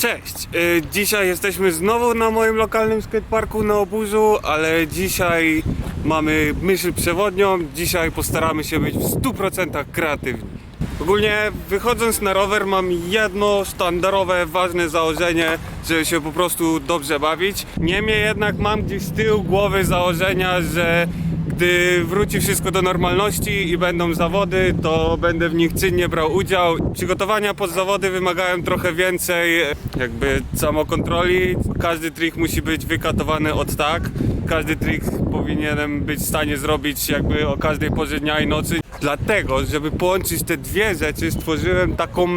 Cześć! Y, Dzisiaj jesteśmy znowu na moim lokalnym skateparku na obuzu, ale dzisiaj mamy myśl przewodnią. Dzisiaj postaramy się być w 100% kreatywni. Ogólnie wychodząc na rower mam jedno sztandarowe, ważne założenie, żeby się po prostu dobrze bawić. Niemniej jednak mam gdzieś z tyłu głowy założenia, że gdy wróci wszystko do normalności i będą zawody, to będę w nich czynnie brał udział. Przygotowania pod zawody wymagają trochę więcej jakby samokontroli. Każdy trik musi być wykatowany od tak. Każdy trik powinienem być w stanie zrobić jakby o każdej porze dnia i nocy. Dlatego, żeby połączyć te dwie rzeczy, stworzyłem taką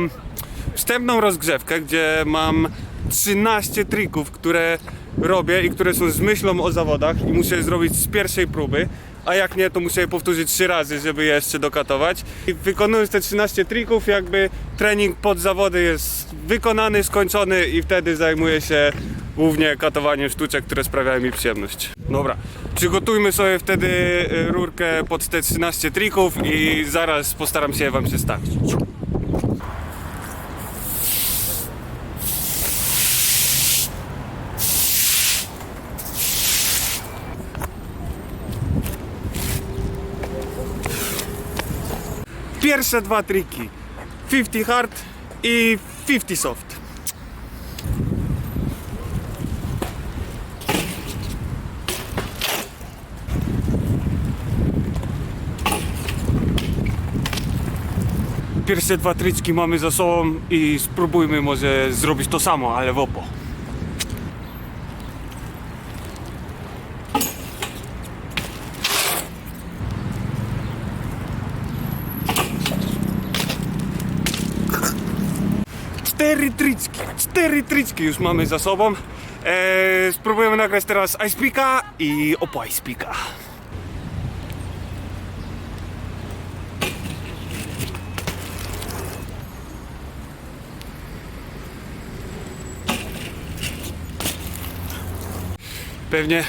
wstępną rozgrzewkę, gdzie mam 13 trików, które robię i które są z myślą o zawodach i muszę je zrobić z pierwszej próby. A jak nie, to muszę je powtórzyć trzy razy, żeby je jeszcze dokatować. I wykonując te 13 trików, jakby trening pod zawody jest wykonany, skończony i wtedy zajmuję się głównie katowaniem sztuczek, które sprawiają mi przyjemność. Dobra, przygotujmy sobie wtedy y, rurkę pod te 13 trików i zaraz postaram się je wam przedstawić. Pierwsze dwa triki. 50 hard i 50 soft. Pierwsze dwa tryczki mamy za sobą i spróbujmy może zrobić to samo, ale w opo. Cztery tryczki, cztery tryczki już mamy za sobą. Eee, spróbujemy nagrać teraz Ice Pika i opo Ice Pika. Pewnie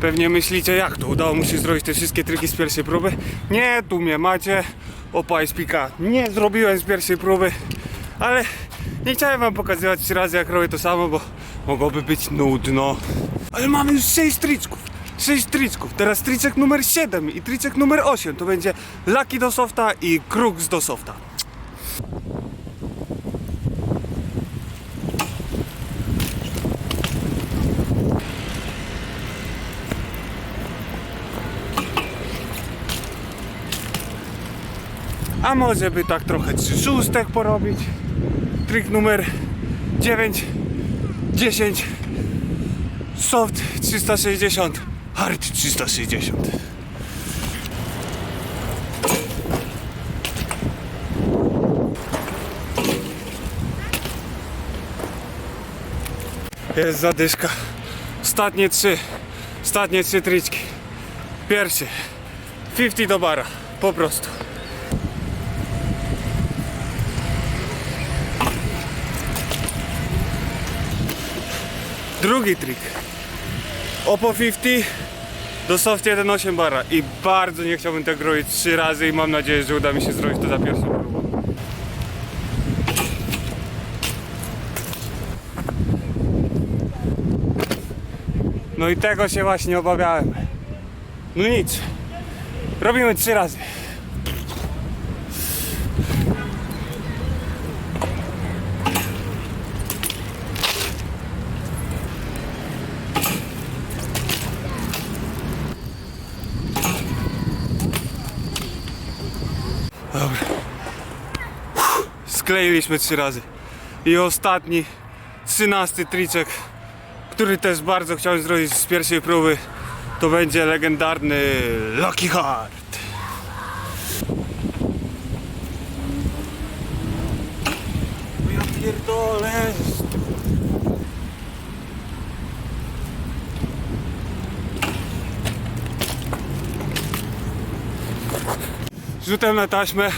Pewnie myślicie, jak to udało mu się zrobić te wszystkie triki z pierwszej próby? Nie, tu mnie macie. Opa spika. Nie zrobiłem z pierwszej próby, ale nie chciałem wam pokazywać trzy razy, jak robię to samo, bo mogłoby być nudno. Ale mamy już 6 triczków. 6 triczków. Teraz triczek numer 7 i triczek numer 8. To będzie Lucky do softa i Crux do softa. A może by tak trochę trzy szóstek porobić. Trik numer 9, 10, soft 360, hard 360. Jest zadyszka. Ostatnie trzy. Ostatnie trzy triczki. Pierwszy. 50 do bara. Po prostu. Drugi trik. Opo 50 do soft 1.8 bara. I bardzo nie chciałbym tego robić trzy razy i mam nadzieję, że uda mi się zrobić to za pierwszą próbą. No i tego się właśnie obawiałem. No nic. Robimy trzy razy. Skleiliśmy trzy razy. I ostatni, trzynasty triczek, który też bardzo chciałem zrobić z pierwszej próby, to będzie legendarny Lucky Heart. Pierdolę. Rzutem na taśmę,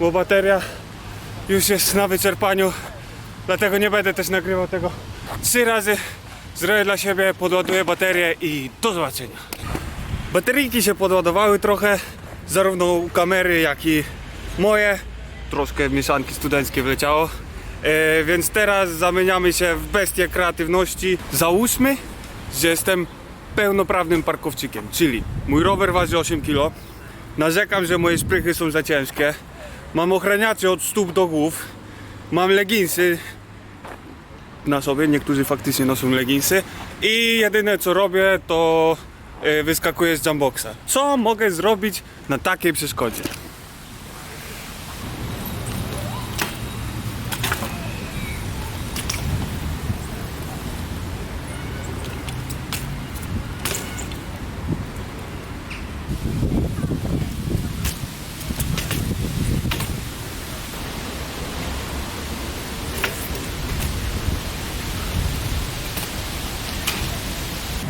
bo bateria już jest na wyczerpaniu. Dlatego nie będę też nagrywał tego trzy razy. Zrobię dla siebie, podładuję baterię i do zobaczenia. Bateryjki się podładowały trochę, zarówno u kamery, jak i moje. Troszkę mieszanki studenckie wleciało. E, więc teraz zamieniamy się w bestię kreatywności. Załóżmy, że jestem pełnoprawnym parkowczykiem, czyli mój rower waży 8 kg, narzekam, że moje szprychy są za ciężkie, mam ochraniacze od stóp do głów, mam leginsy na sobie, niektórzy faktycznie noszą leginsy i jedyne co robię to e, wyskakuję z jumboxa. Co mogę zrobić na takiej przeszkodzie?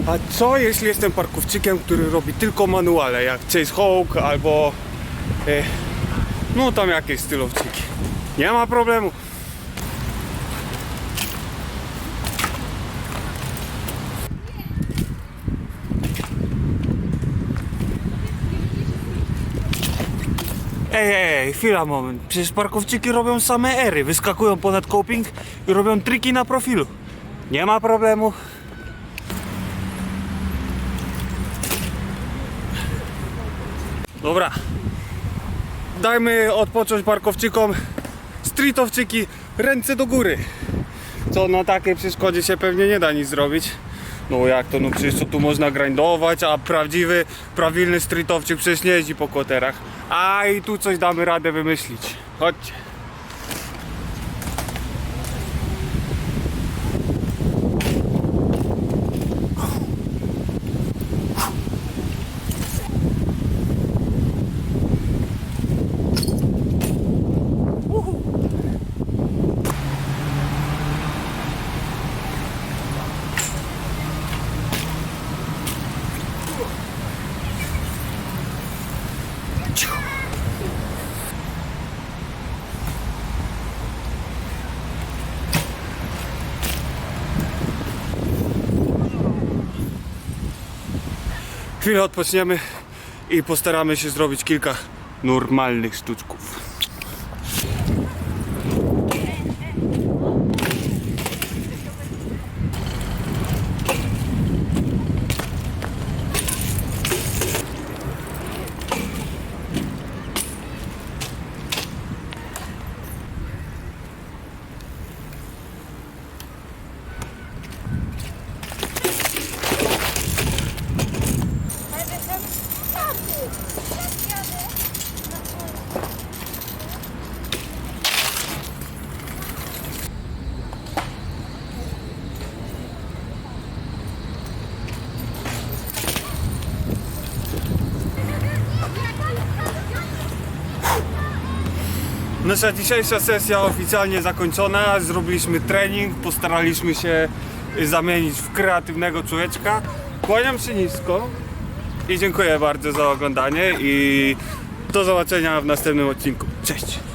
A co jeśli jestem parkowczykiem, który robi tylko manuale, jak Chase Hawk albo e, no tam jakieś stylowczyki? Nie ma problemu. Ej, ej, ej, chwila, moment. Przecież parkowczyki robią same ery, wyskakują ponad coping i robią triki na profilu. Nie ma problemu. Dobra. Dajmy odpocząć parkowczykom. Streetowczyki, ręce do góry. Co na takiej przeszkodzie się pewnie nie da nic zrobić. No jak to, no przecież tu można grindować, a prawdziwy, prawilny streetowczyk przecież nie jeździ po kłoterach. A i tu coś damy radę wymyślić. Chodźcie. Chwilę odpoczniemy i postaramy się zrobić kilka normalnych sztuczków. Nasza dzisiejsza sesja oficjalnie zakończona. Zrobiliśmy trening, postaraliśmy się zamienić w kreatywnego człowieczka. Kłaniam się nisko i dziękuję bardzo za oglądanie i do zobaczenia w następnym odcinku. Cześć!